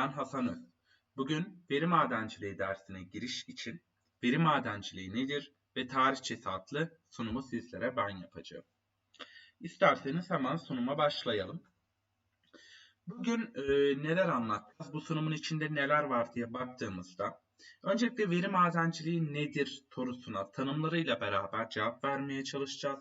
ben Hasan Öz. Bugün veri madenciliği dersine giriş için veri madenciliği nedir ve tarihçesi adlı sunumu sizlere ben yapacağım. İsterseniz hemen sunuma başlayalım. Bugün e, neler anlatacağız, bu sunumun içinde neler var diye baktığımızda öncelikle veri madenciliği nedir sorusuna tanımlarıyla beraber cevap vermeye çalışacağız.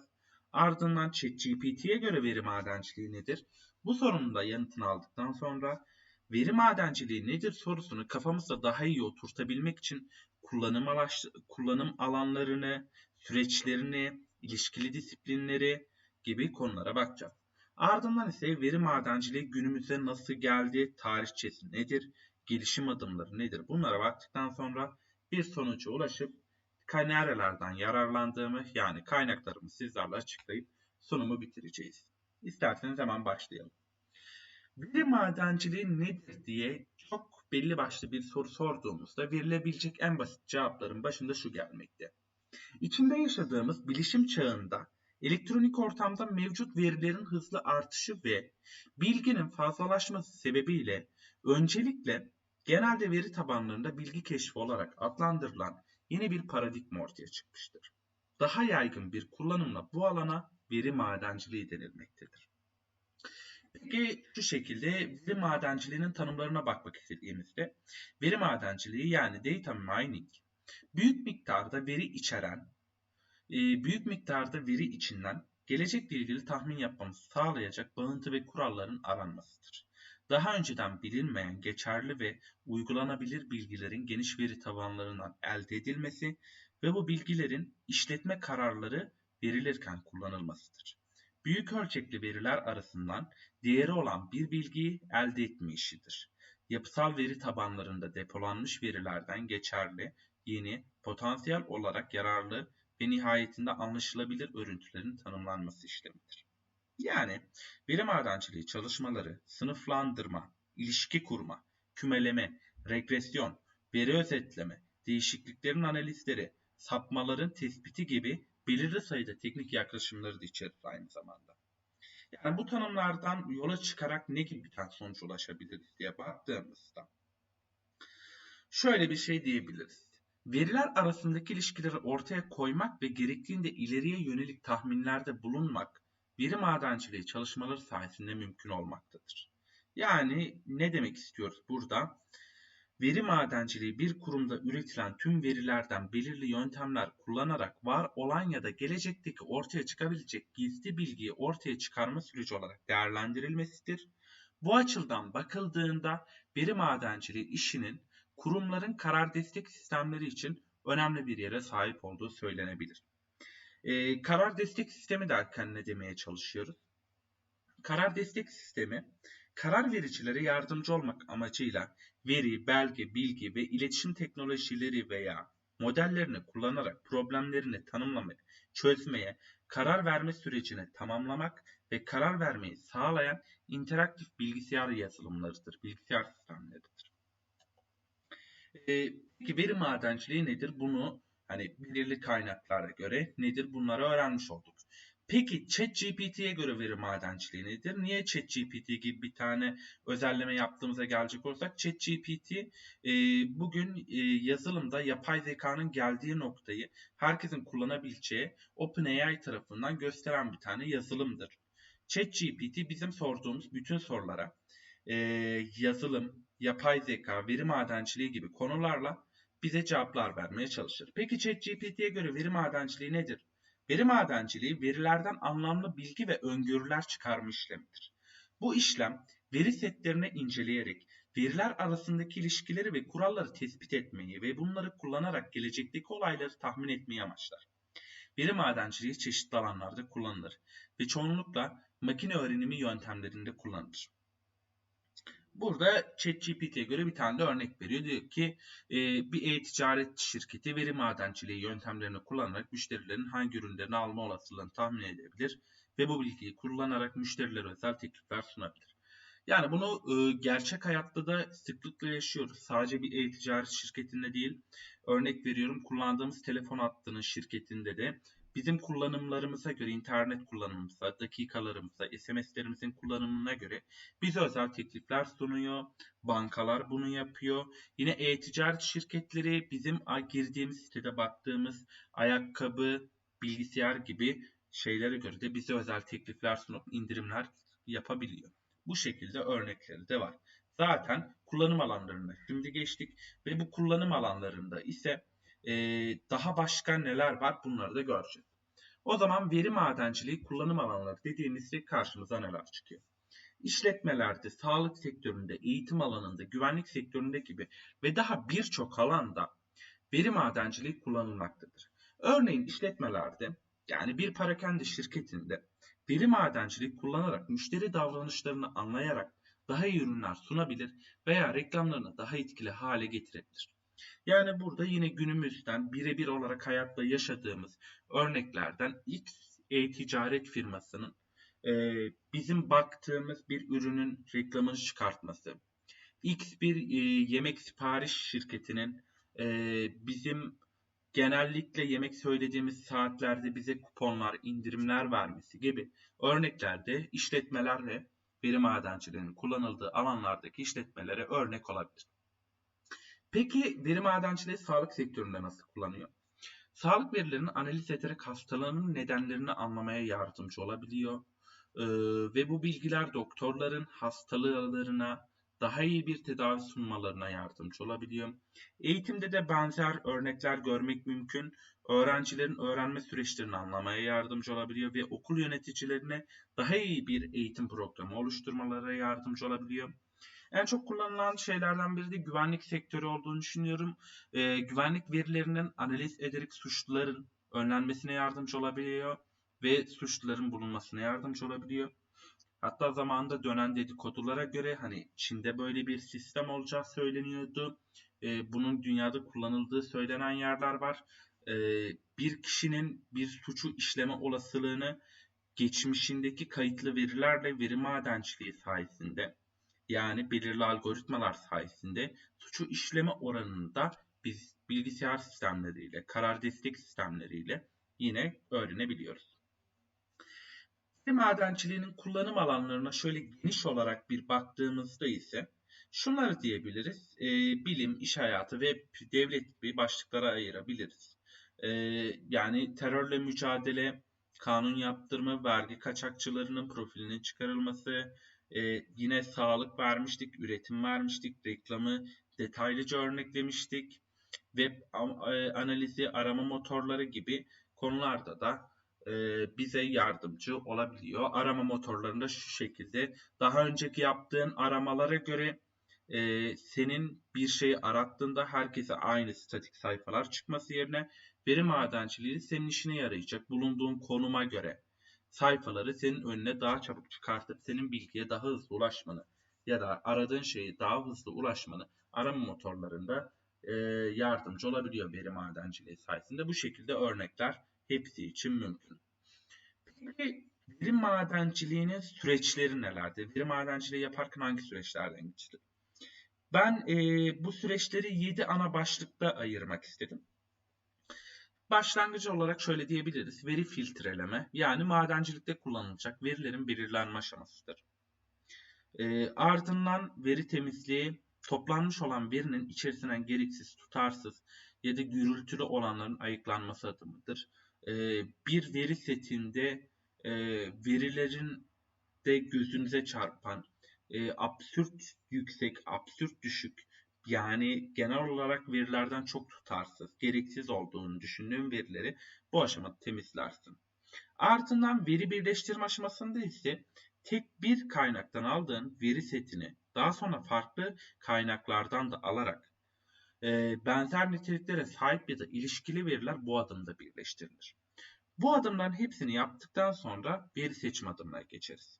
Ardından ChatGPT'ye göre veri madenciliği nedir? Bu sorunun da yanıtını aldıktan sonra veri madenciliği nedir sorusunu kafamızda daha iyi oturtabilmek için kullanım, alaş, kullanım alanlarını, süreçlerini, ilişkili disiplinleri gibi konulara bakacağız. Ardından ise veri madenciliği günümüze nasıl geldi, tarihçesi nedir, gelişim adımları nedir bunlara baktıktan sonra bir sonuca ulaşıp nerelerden yararlandığımı yani kaynaklarımı sizlerle açıklayıp sunumu bitireceğiz. İsterseniz hemen başlayalım. Veri madenciliği nedir diye çok belli başlı bir soru sorduğumuzda verilebilecek en basit cevapların başında şu gelmekte. İçinde yaşadığımız bilişim çağında elektronik ortamda mevcut verilerin hızlı artışı ve bilginin fazlalaşması sebebiyle öncelikle genelde veri tabanlarında bilgi keşfi olarak adlandırılan yeni bir paradigma ortaya çıkmıştır. Daha yaygın bir kullanımla bu alana veri madenciliği denilmektedir. Peki şu şekilde veri madenciliğinin tanımlarına bakmak istediğimizde veri madenciliği yani data mining büyük miktarda veri içeren, e, büyük miktarda veri içinden gelecekle ilgili tahmin yapmamızı sağlayacak bağıntı ve kuralların aranmasıdır. Daha önceden bilinmeyen, geçerli ve uygulanabilir bilgilerin geniş veri tabanlarından elde edilmesi ve bu bilgilerin işletme kararları verilirken kullanılmasıdır. Büyük ölçekli veriler arasından değeri olan bir bilgiyi elde etme işidir. Yapısal veri tabanlarında depolanmış verilerden geçerli, yeni, potansiyel olarak yararlı ve nihayetinde anlaşılabilir örüntülerin tanımlanması işlemidir. Yani veri madenciliği çalışmaları sınıflandırma, ilişki kurma, kümeleme, regresyon, veri özetleme, değişikliklerin analizleri, sapmaların tespiti gibi belirli sayıda teknik yaklaşımları da içerir aynı zamanda. Yani bu tanımlardan yola çıkarak ne gibi bir tane sonuç ulaşabiliriz diye baktığımızda şöyle bir şey diyebiliriz. Veriler arasındaki ilişkileri ortaya koymak ve gerektiğinde ileriye yönelik tahminlerde bulunmak veri madenciliği çalışmaları sayesinde mümkün olmaktadır. Yani ne demek istiyoruz burada? Veri madenciliği bir kurumda üretilen tüm verilerden belirli yöntemler kullanarak var olan ya da gelecekteki ortaya çıkabilecek gizli bilgiyi ortaya çıkarma süreci olarak değerlendirilmesidir. Bu açıdan bakıldığında veri madenciliği işinin kurumların karar destek sistemleri için önemli bir yere sahip olduğu söylenebilir. Ee, karar destek sistemi derken ne demeye çalışıyoruz? Karar destek sistemi karar vericilere yardımcı olmak amacıyla veri, belge, bilgi ve iletişim teknolojileri veya modellerini kullanarak problemlerini tanımlamaya, çözmeye, karar verme sürecini tamamlamak ve karar vermeyi sağlayan interaktif bilgisayar yazılımlarıdır, bilgisayar sistemleridir. Ee, peki veri madenciliği nedir? Bunu hani belirli kaynaklara göre nedir bunları öğrenmiş olduk. Peki ChatGPT'ye göre veri madenciliği nedir? Niye ChatGPT gibi bir tane özelleme yaptığımıza gelecek olursak ChatGPT e, bugün e, yazılımda yapay zekanın geldiği noktayı herkesin kullanabileceği OpenAI tarafından gösteren bir tane yazılımdır. ChatGPT bizim sorduğumuz bütün sorulara e, yazılım, yapay zeka, veri madenciliği gibi konularla bize cevaplar vermeye çalışır. Peki ChatGPT'ye göre veri madenciliği nedir? Veri madenciliği verilerden anlamlı bilgi ve öngörüler çıkarma işlemidir. Bu işlem veri setlerini inceleyerek veriler arasındaki ilişkileri ve kuralları tespit etmeyi ve bunları kullanarak gelecekteki olayları tahmin etmeyi amaçlar. Veri madenciliği çeşitli alanlarda kullanılır ve çoğunlukla makine öğrenimi yöntemlerinde kullanılır. Burada ChatGPT'ye göre bir tane de örnek veriyor. Diyor ki e, bir e-ticaret şirketi veri madenciliği yöntemlerini kullanarak müşterilerin hangi ürünlerini alma olasılığını tahmin edebilir ve bu bilgiyi kullanarak müşterilere özel teklifler sunabilir. Yani bunu e, gerçek hayatta da sıklıkla yaşıyoruz. Sadece bir e-ticaret şirketinde değil. Örnek veriyorum kullandığımız telefon hattının şirketinde de bizim kullanımlarımıza göre, internet kullanımımıza, dakikalarımıza, SMS'lerimizin kullanımına göre bize özel teklifler sunuyor. Bankalar bunu yapıyor. Yine e-ticaret şirketleri bizim girdiğimiz sitede baktığımız ayakkabı, bilgisayar gibi şeylere göre de bize özel teklifler sunup indirimler yapabiliyor. Bu şekilde örnekleri de var. Zaten kullanım alanlarına şimdi geçtik ve bu kullanım alanlarında ise e, daha başka neler var bunları da göreceğiz. O zaman veri madenciliği kullanım alanları dediğimizde karşımıza neler çıkıyor? İşletmelerde, sağlık sektöründe, eğitim alanında, güvenlik sektöründe gibi ve daha birçok alanda veri madenciliği kullanılmaktadır. Örneğin işletmelerde yani bir parakende şirketinde veri madenciliği kullanarak müşteri davranışlarını anlayarak daha iyi ürünler sunabilir veya reklamlarını daha etkili hale getirebilir. Yani burada yine günümüzden birebir olarak hayatta yaşadığımız örneklerden X e-ticaret firmasının e, bizim baktığımız bir ürünün reklamını çıkartması, X bir e, yemek sipariş şirketinin e, bizim genellikle yemek söylediğimiz saatlerde bize kuponlar, indirimler vermesi gibi örneklerde işletmeler ve veri madenciliğinin kullanıldığı alanlardaki işletmelere örnek olabilir. Peki veri madenciliği sağlık sektöründe nasıl kullanıyor? Sağlık verilerini analiz ederek hastalığının nedenlerini anlamaya yardımcı olabiliyor. Ee, ve bu bilgiler doktorların hastalıklarına daha iyi bir tedavi sunmalarına yardımcı olabiliyor. Eğitimde de benzer örnekler görmek mümkün. Öğrencilerin öğrenme süreçlerini anlamaya yardımcı olabiliyor ve okul yöneticilerine daha iyi bir eğitim programı oluşturmalara yardımcı olabiliyor. En çok kullanılan şeylerden biri de güvenlik sektörü olduğunu düşünüyorum. E, güvenlik verilerinin analiz ederek suçluların önlenmesine yardımcı olabiliyor ve suçluların bulunmasına yardımcı olabiliyor. Hatta zamanında dönen dedikodulara göre hani Çin'de böyle bir sistem olacağı söyleniyordu. E, bunun dünyada kullanıldığı söylenen yerler var. E, bir kişinin bir suçu işleme olasılığını geçmişindeki kayıtlı verilerle veri madenciliği sayesinde yani belirli algoritmalar sayesinde suçu işleme oranında biz bilgisayar sistemleriyle, karar destek sistemleriyle yine öğrenebiliyoruz. Veri madenciliğinin kullanım alanlarına şöyle geniş olarak bir baktığımızda ise şunları diyebiliriz. E, bilim, iş hayatı ve devlet gibi başlıklara ayırabiliriz. E, yani terörle mücadele, kanun yaptırma, vergi kaçakçılarının profilinin çıkarılması, e, yine sağlık vermiştik, üretim vermiştik, reklamı detaylıca örneklemiştik. Web e, analizi, arama motorları gibi konularda da e, bize yardımcı olabiliyor. Arama motorlarında şu şekilde daha önceki yaptığın aramalara göre e, senin bir şeyi arattığında herkese aynı statik sayfalar çıkması yerine veri madenciliği senin işine yarayacak bulunduğun konuma göre sayfaları senin önüne daha çabuk çıkartıp senin bilgiye daha hızlı ulaşmanı ya da aradığın şeyi daha hızlı ulaşmanı arama motorlarında e, yardımcı olabiliyor veri madenciliği sayesinde. Bu şekilde örnekler hepsi için mümkün. Peki veri madenciliğinin süreçleri nelerdir? Veri madenciliği yaparken hangi süreçlerden geçti? Ben e, bu süreçleri 7 ana başlıkta ayırmak istedim. Başlangıcı olarak şöyle diyebiliriz. Veri filtreleme yani madencilikte kullanılacak verilerin belirlenme aşamasıdır. E, ardından veri temizliği toplanmış olan verinin içerisinden gereksiz, tutarsız ya da gürültülü olanların ayıklanması adımıdır. E, bir veri setinde e, verilerin de gözünüze çarpan e, absürt yüksek, absürt düşük yani genel olarak verilerden çok tutarsız, gereksiz olduğunu düşündüğüm verileri bu aşamada temizlersin. Ardından veri birleştirme aşamasında ise tek bir kaynaktan aldığın veri setini daha sonra farklı kaynaklardan da alarak e, benzer niteliklere sahip ya da ilişkili veriler bu adımda birleştirilir. Bu adımların hepsini yaptıktan sonra veri seçim adımına geçeriz.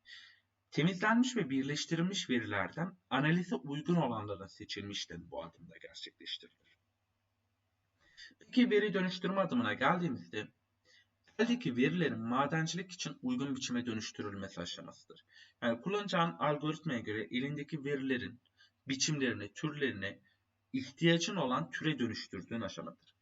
Temizlenmiş ve birleştirilmiş verilerden analize uygun olanların seçilmiş de bu adımda gerçekleştirilir. Peki veri dönüştürme adımına geldiğimizde eldeki verilerin madencilik için uygun biçime dönüştürülmesi aşamasıdır. Yani kullanacağın algoritmaya göre elindeki verilerin biçimlerini, türlerini ihtiyacın olan türe dönüştürdüğün aşamadır.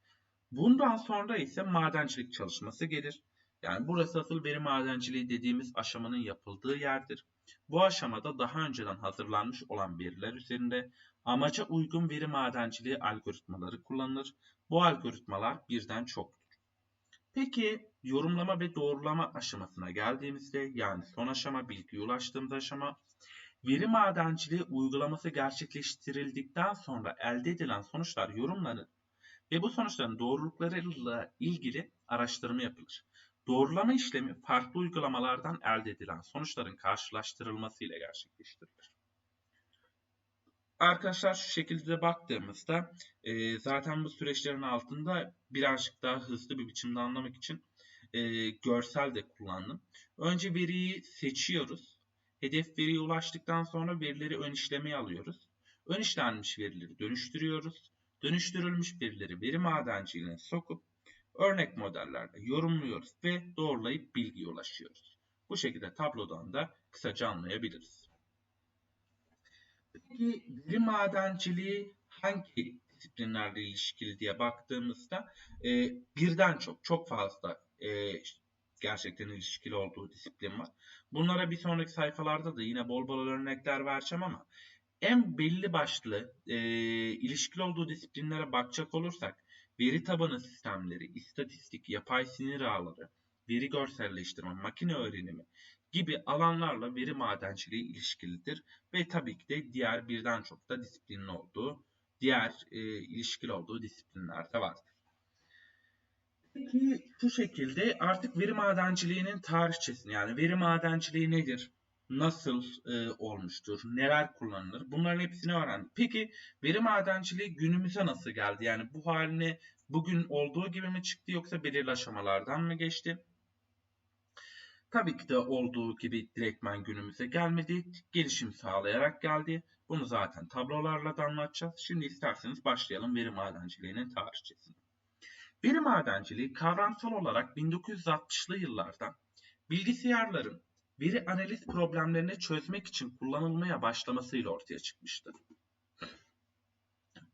Bundan sonra ise madencilik çalışması gelir. Yani burası asıl veri madenciliği dediğimiz aşamanın yapıldığı yerdir. Bu aşamada daha önceden hazırlanmış olan veriler üzerinde amaca uygun veri madenciliği algoritmaları kullanılır. Bu algoritmalar birden çoktur. Peki yorumlama ve doğrulama aşamasına geldiğimizde yani son aşama bilgiye ulaştığımız aşama veri madenciliği uygulaması gerçekleştirildikten sonra elde edilen sonuçlar yorumlanır ve bu sonuçların doğruluklarıyla ilgili araştırma yapılır. Doğrulama işlemi farklı uygulamalardan elde edilen sonuçların karşılaştırılması ile gerçekleştirilir. Arkadaşlar şu şekilde baktığımızda e, zaten bu süreçlerin altında birazcık daha hızlı bir biçimde anlamak için e, görsel de kullandım. Önce veriyi seçiyoruz. Hedef veriye ulaştıktan sonra verileri ön işlemeye alıyoruz. Ön işlenmiş verileri dönüştürüyoruz. Dönüştürülmüş verileri veri madenciliğine sokup örnek modellerle yorumluyoruz ve doğrulayıp bilgiye ulaşıyoruz. Bu şekilde tablodan da kısaca anlayabiliriz. Peki veri madenciliği hangi disiplinlerle ilişkili diye baktığımızda e, birden çok, çok fazla e, gerçekten ilişkili olduğu disiplin var. Bunlara bir sonraki sayfalarda da yine bol bol örnekler vereceğim ama en belli başlı e, ilişkili olduğu disiplinlere bakacak olursak veri tabanı sistemleri, istatistik, yapay sinir ağları, veri görselleştirme, makine öğrenimi gibi alanlarla veri madenciliği ilişkilidir ve tabii ki de diğer birden çok da disiplinin olduğu, diğer e, ilişkili olduğu disiplinler de vardır. Peki şu şekilde artık veri madenciliğinin tarihçesini yani veri madenciliği nedir? Nasıl e, olmuştur? Neler kullanılır? Bunların hepsini öğrendik. Peki veri madenciliği günümüze nasıl geldi? Yani bu haline bugün olduğu gibi mi çıktı yoksa belirli aşamalardan mı geçti? Tabii ki de olduğu gibi direktmen günümüze gelmedi. Gelişim sağlayarak geldi. Bunu zaten tablolarla da anlatacağız. Şimdi isterseniz başlayalım veri madenciliğinin tarihçesine. Veri madenciliği kavramsal olarak 1960'lı yıllarda bilgisayarların veri analiz problemlerini çözmek için kullanılmaya başlamasıyla ortaya çıkmıştır.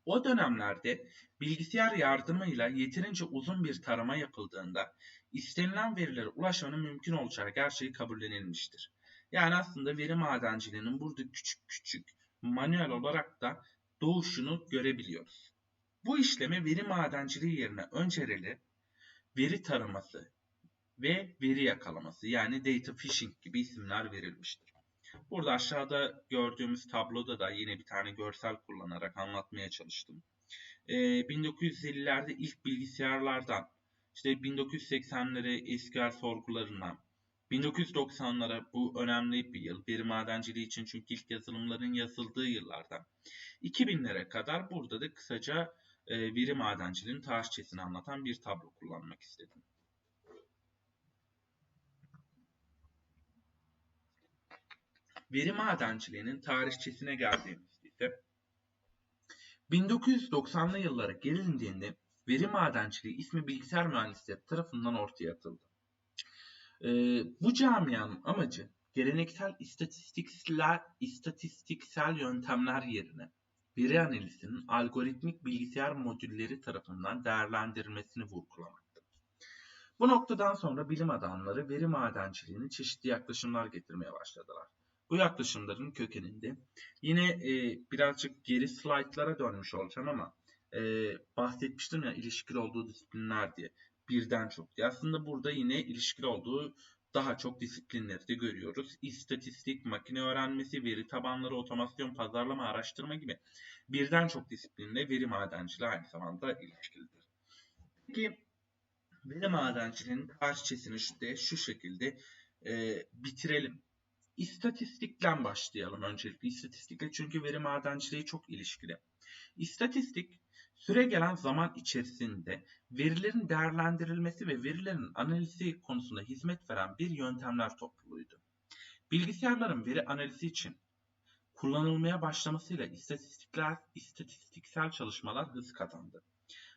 O dönemlerde bilgisayar yardımıyla yeterince uzun bir tarama yapıldığında istenilen verilere ulaşmanın mümkün olacağı gerçeği kabullenilmiştir. Yani aslında veri madenciliğinin burada küçük küçük manuel olarak da doğuşunu görebiliyoruz. Bu işleme veri madenciliği yerine önceli veri taraması ve veri yakalaması yani data fishing gibi isimler verilmiştir. Burada aşağıda gördüğümüz tabloda da yine bir tane görsel kullanarak anlatmaya çalıştım. Ee, 1950'lerde ilk bilgisayarlardan işte 1980'lere SQL sorgularından 1990'lara bu önemli bir yıl. Veri madenciliği için çünkü ilk yazılımların yazıldığı yıllardan. 2000'lere kadar burada da kısaca e, veri madenciliğinin tarihçesini anlatan bir tablo kullanmak istedim. Veri madenciliğinin tarihçesine geldiğimizde ise 1990'lı yıllara gelindiğinde veri madenciliği ismi bilgisayar mühendisleri tarafından ortaya atıldı. Ee, bu camianın amacı geleneksel istatistiksel, istatistiksel yöntemler yerine veri analizinin algoritmik bilgisayar modülleri tarafından değerlendirilmesini vurgulamaktı. Bu noktadan sonra bilim adamları veri madenciliğine çeşitli yaklaşımlar getirmeye başladılar. Bu yaklaşımların kökeninde yine e, birazcık geri slaytlara dönmüş olacağım ama e, bahsetmiştim ya ilişkili olduğu disiplinler diye birden çok diye. Aslında burada yine ilişkili olduğu daha çok disiplinleri de görüyoruz. İstatistik, makine öğrenmesi, veri tabanları, otomasyon, pazarlama, araştırma gibi birden çok disiplinle veri madenciliği aynı zamanda ilişkilidir. Peki veri madenciliğinin tarihçesini işte şu şekilde e, bitirelim. İstatistikten başlayalım öncelikle. İstatistikle çünkü veri madenciliği çok ilişkili. İstatistik süre gelen zaman içerisinde verilerin değerlendirilmesi ve verilerin analizi konusunda hizmet veren bir yöntemler topluluğuydu. Bilgisayarların veri analizi için kullanılmaya başlamasıyla istatistikler, istatistiksel çalışmalar hız kazandı.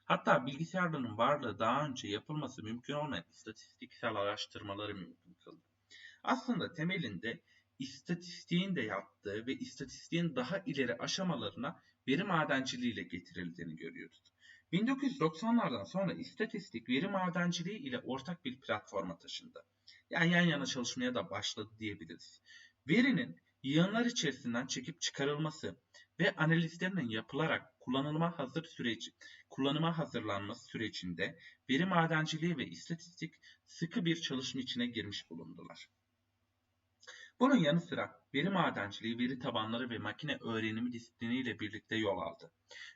Hatta bilgisayarların varlığı daha önce yapılması mümkün olmayan istatistiksel araştırmaları mümkün kıldı. Aslında temelinde istatistiğin de yaptığı ve istatistiğin daha ileri aşamalarına veri madenciliği ile getirildiğini görüyoruz. 1990'lardan sonra istatistik veri madenciliği ile ortak bir platforma taşındı. Yani yan yana çalışmaya da başladı diyebiliriz. Verinin yığınlar içerisinden çekip çıkarılması ve analizlerinin yapılarak kullanılma hazır süreci, kullanıma hazırlanması sürecinde veri madenciliği ve istatistik sıkı bir çalışma içine girmiş bulundular. Bunun yanı sıra veri madenciliği, veri tabanları ve makine öğrenimi disipliniyle birlikte yol aldı.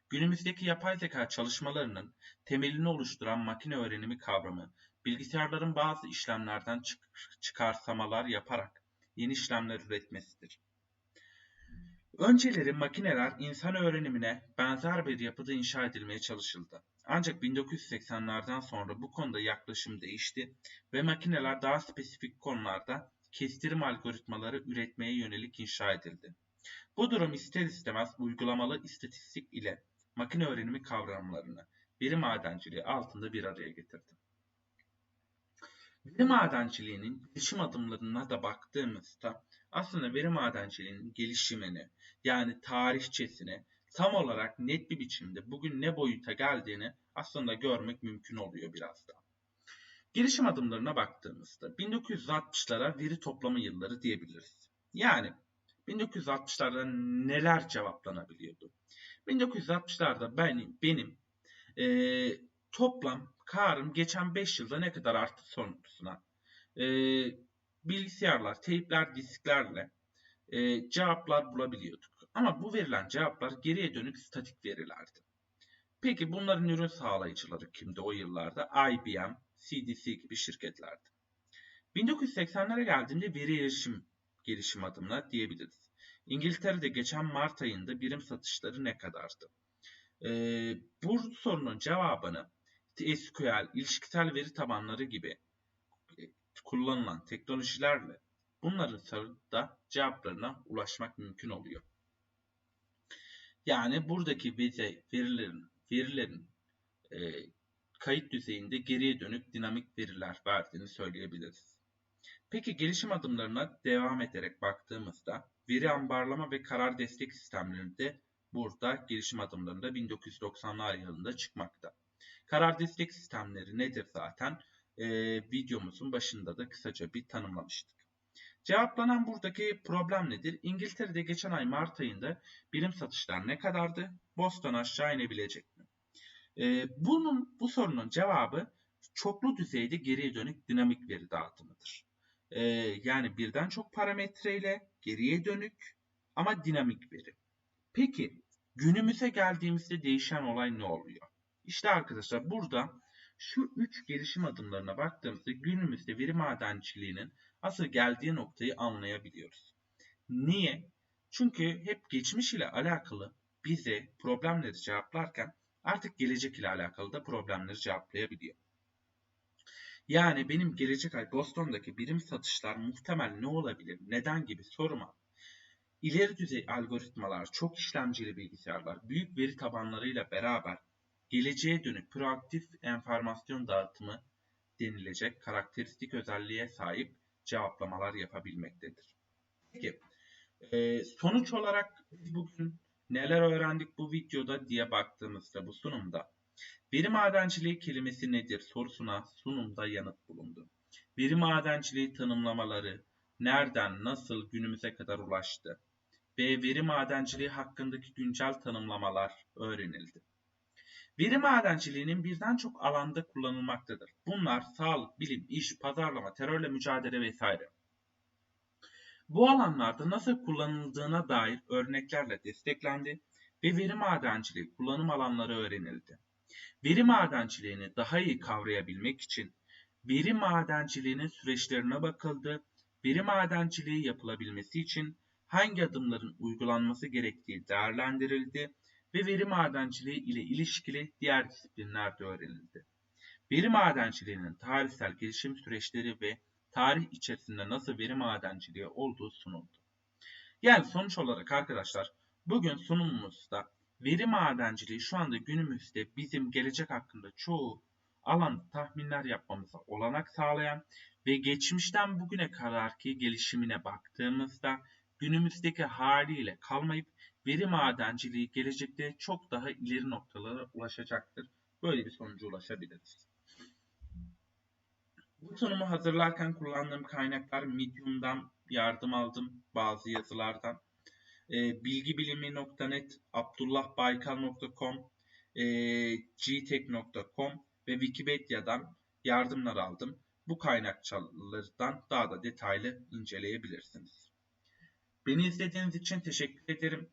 Günümüzdeki yapay zeka çalışmalarının temelini oluşturan makine öğrenimi kavramı, bilgisayarların bazı işlemlerden çık çıkarsamalar yaparak yeni işlemler üretmesidir. Önceleri makineler insan öğrenimine benzer bir yapıda inşa edilmeye çalışıldı. Ancak 1980'lerden sonra bu konuda yaklaşım değişti ve makineler daha spesifik konularda kestirim algoritmaları üretmeye yönelik inşa edildi. Bu durum ister istemez uygulamalı istatistik ile makine öğrenimi kavramlarını veri madenciliği altında bir araya getirdi. Veri madenciliğinin gelişim adımlarına da baktığımızda aslında veri madenciliğinin gelişimini yani tarihçesini tam olarak net bir biçimde bugün ne boyuta geldiğini aslında görmek mümkün oluyor biraz da. Gelişim adımlarına baktığımızda 1960'lara veri toplama yılları diyebiliriz. Yani 1960'larda neler cevaplanabiliyordu? 1960'larda benim, benim e, toplam karım geçen 5 yılda ne kadar arttı sorusuna e, bilgisayarlar, teypler, disklerle e, cevaplar bulabiliyorduk. Ama bu verilen cevaplar geriye dönük statik verilerdi. Peki bunların ürün sağlayıcıları kimdi o yıllarda? IBM, CDC gibi şirketlerdi. 1980'lere geldiğimde veri erişim gelişim adımına diyebiliriz. İngiltere'de geçen Mart ayında birim satışları ne kadardı? Ee, bu sorunun cevabını SQL, ilişkisel veri tabanları gibi e, kullanılan teknolojilerle bunların soruda cevaplarına ulaşmak mümkün oluyor. Yani buradaki verilerin, verilerin e, kayıt düzeyinde geriye dönük dinamik veriler verdiğini söyleyebiliriz. Peki gelişim adımlarına devam ederek baktığımızda veri ambarlama ve karar destek sistemlerinde burada gelişim adımlarında 1990'lar yılında çıkmakta. Karar destek sistemleri nedir zaten? Ee, videomuzun başında da kısaca bir tanımlamıştık. Cevaplanan buradaki problem nedir? İngiltere'de geçen ay Mart ayında birim satışlar ne kadardı? Boston aşağı inebilecek Ee, bunun bu sorunun cevabı çoklu düzeyde geriye dönük dinamik veri dağıtımıdır. Ee, yani birden çok parametreyle geriye dönük ama dinamik veri. Peki günümüze geldiğimizde değişen olay ne oluyor? İşte arkadaşlar burada şu üç gelişim adımlarına baktığımızda günümüzde veri madenciliğinin asıl geldiği noktayı anlayabiliyoruz. Niye? Çünkü hep geçmiş ile alakalı bize problemleri cevaplarken artık gelecek ile alakalı da problemleri cevaplayabiliyor. Yani benim gelecek ay Boston'daki birim satışlar muhtemel ne olabilir, neden gibi soruma ileri düzey algoritmalar, çok işlemcili bilgisayarlar, büyük veri tabanlarıyla beraber geleceğe dönük proaktif enformasyon dağıtımı denilecek karakteristik özelliğe sahip cevaplamalar yapabilmektedir. Peki sonuç olarak bugün neler öğrendik bu videoda diye baktığımızda bu sunumda veri madenciliği kelimesi nedir sorusuna sunumda yanıt bulundu. Veri madenciliği tanımlamaları nereden nasıl günümüze kadar ulaştı ve veri madenciliği hakkındaki güncel tanımlamalar öğrenildi. Veri madenciliğinin birden çok alanda kullanılmaktadır. Bunlar sağlık, bilim, iş, pazarlama, terörle mücadele vesaire. Bu alanlarda nasıl kullanıldığına dair örneklerle desteklendi ve veri madenciliği kullanım alanları öğrenildi. Veri madenciliğini daha iyi kavrayabilmek için veri madenciliğinin süreçlerine bakıldı. Veri madenciliği yapılabilmesi için hangi adımların uygulanması gerektiği değerlendirildi ve veri madenciliği ile ilişkili diğer disiplinler de öğrenildi. Veri madenciliğinin tarihsel gelişim süreçleri ve tarih içerisinde nasıl veri madenciliği olduğu sunuldu. Yani sonuç olarak arkadaşlar bugün sunumumuzda veri madenciliği şu anda günümüzde bizim gelecek hakkında çoğu alanda tahminler yapmamıza olanak sağlayan ve geçmişten bugüne kadarki gelişimine baktığımızda günümüzdeki haliyle kalmayıp veri madenciliği gelecekte çok daha ileri noktalara ulaşacaktır böyle bir sonuca ulaşabiliriz. Bu sunumu hazırlarken kullandığım kaynaklar Medium'dan yardım aldım bazı yazılardan. E, bilgibilimi.net, abdullahbaykal.com, e, gtek.com ve Wikipedia'dan yardımlar aldım. Bu kaynakçalardan daha da detaylı inceleyebilirsiniz. Beni izlediğiniz için teşekkür ederim.